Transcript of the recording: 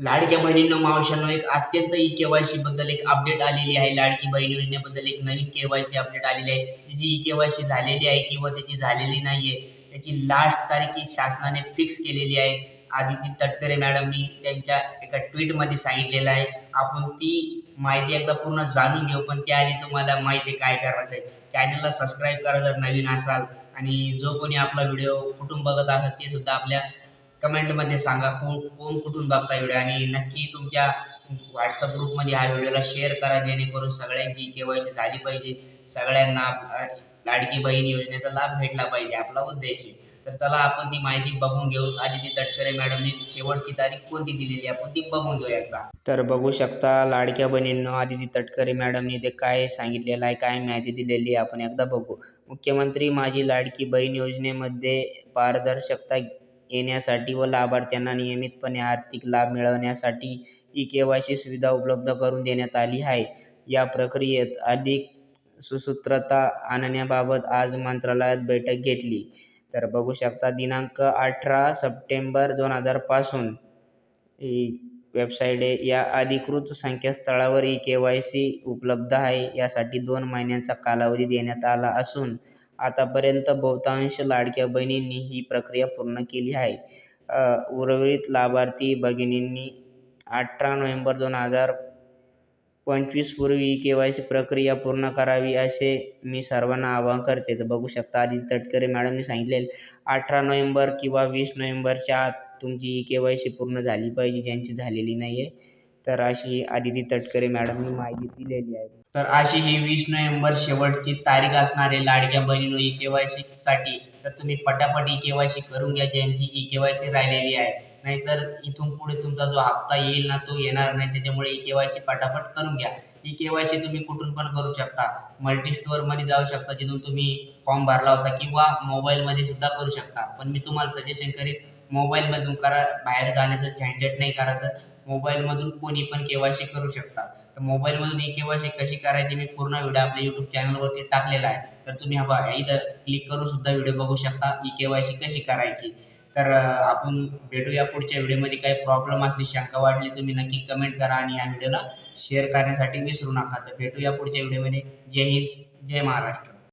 लाडक्या बहिणींनो मावशांनो एक अत्यंत ई केवायसी बद्दल एक अपडेट आलेली आहे. लाडकी बहीण योजनेबद्दल एक नवीन केवायसी अपडेट आलेली आहे. त्याची ई केवायसी झालेली आहे किंवा त्याची झालेली नाहीये त्याची लास्ट तारीख ही शासनाने फिक्स केलेली आहे. आदिती तटकरे मॅडमनी त्यांच्या एका ट्विटमध्ये सांगितलेलं आहे. आपण ती माहिती एकदा पूर्ण जाणून घेऊ पण त्याआधी तुम्हाला माहिती काय करायचं आहे चॅनलला सबस्क्राईब करा जर नवीन असाल. आणि जो कोणी आपला व्हिडिओ कुठून बघत असाल ते सुद्धा आपल्या कमेंटमध्ये सांगा कोण कोण कुठून बघता व्हिडिओ आणि नक्की तुमच्या व्हॉट्सअप ग्रुपमध्ये हा व्हिडिओला शेअर करा जेणेकरून सगळ्यांची केवायसी झाली पाहिजे. सगळ्यांना लाडकी बहीण योजनेचा लाभ भेटला पाहिजे आपला उद्देश आहे. तर चला आपण ती माहिती बघून घेऊ. आदिती तटकरे मॅडमनी शेवटची तारीख कोणती दिलेली आहे? आपण ती बघून घेऊ एकदा. तर बघू शकता लाडक्या बहिणींनो आदिती तटकरे मॅडमनी ते काय सांगितलेलं आहे काय माहिती दिलेली आहे आपण एकदा बघू. मुख्यमंत्री माझी लाडकी बहीण योजनेमध्ये पारदर्शकता येण्यासाठी व लाभार्थ्यांना नियमितपणे आर्थिक लाभ मिळवण्यासाठी ई के वाय सी सुविधा उपलब्ध करून देण्यात आली आहे. या प्रक्रियेत अधिक सुसूत्रता आणण्याबाबत आज मंत्रालयात बैठक घेतली. तर बघू शकता दिनांक अठरा सप्टेंबर दोन हजारपासून ही वेबसाईट आहे या अधिकृत संकेतस्थळावर ई के वाय सी उपलब्ध आहे. यासाठी दोन महिन्यांचा कालावधी देण्यात आला असून आतापर्यंत बहुतांश लाडक्या बहिणींनी ही प्रक्रिया पूर्ण केली आहे. उर्वरित लाभार्थी भगिनींनी अठरा नोव्हेंबर दोन हजार पंचवीस पूर्वी ई के वाय सी प्रक्रिया पूर्ण करावी असे मी सर्वांना आवाहन करते. तर बघू शकता आदित्य तटकरे मॅडमनी सांगितलेलं अठरा नोव्हेंबर किंवा वीस नोव्हेंबरच्या आत तुमची ई के वाय सी पूर्ण झाली पाहिजे ज्यांची झालेली नाही आहे तर अशी आदिती तटकरे मॅडमनी माहिती दिलेली आहे. तर अशी ही वीस नोव्हेंबर शेवटची तारीख असणारे लाडक्या बहिणीनो ई केवायसी साठी तर तुम्ही पटापट ई केवायसी करून घ्या ज्यांची ई केवायसी राहिलेली आहे. नाहीतर इथून पुढे तुमचा जो हप्ता येईल ना तो येणार नाही. त्याच्यामुळे ई केवायसी पटापट करून घ्या. ई केवायसी तुम्ही कुठून पण करू शकता. मल्टी स्टोअरमध्ये जाऊ शकता जिथून तुम्ही फॉर्म भरला होता किंवा मोबाईलमध्ये सुद्धा करू शकता. पण मी तुम्हाला सजेशन करीन मोबाईलमधून करा बाहेर जाण्याचं झंझट नाही करायचं. मोबाईलमधून कोणी पण के वाय सी करू शकता. तर मोबाईलमधून ही के वाय सी कशी करायची मी पूर्ण व्हिडिओ आपल्या यूट्यूब चॅनलवरती टाकलेला आहे. तर तुम्ही हा बघा इथं क्लिक करून सुद्धा व्हिडिओ बघू शकता ई के वाय सी कशी करायची. तर आपण भेटूया पुढच्या व्हिडिओमध्ये काही प्रॉब्लेम असली शंका वाटली तुम्ही नक्की कमेंट करा आणि या व्हिडिओला शेअर करण्यासाठी विसरू नका. तर भेटूया पुढच्या व्हिडिओमध्ये जय हिंद जय महाराष्ट्र.